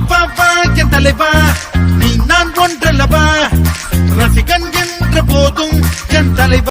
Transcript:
வா வா என் தலைவா நீ நான் ஒன்றல்லவா? ரசிகன் என்ற போதும் என் தலைவா.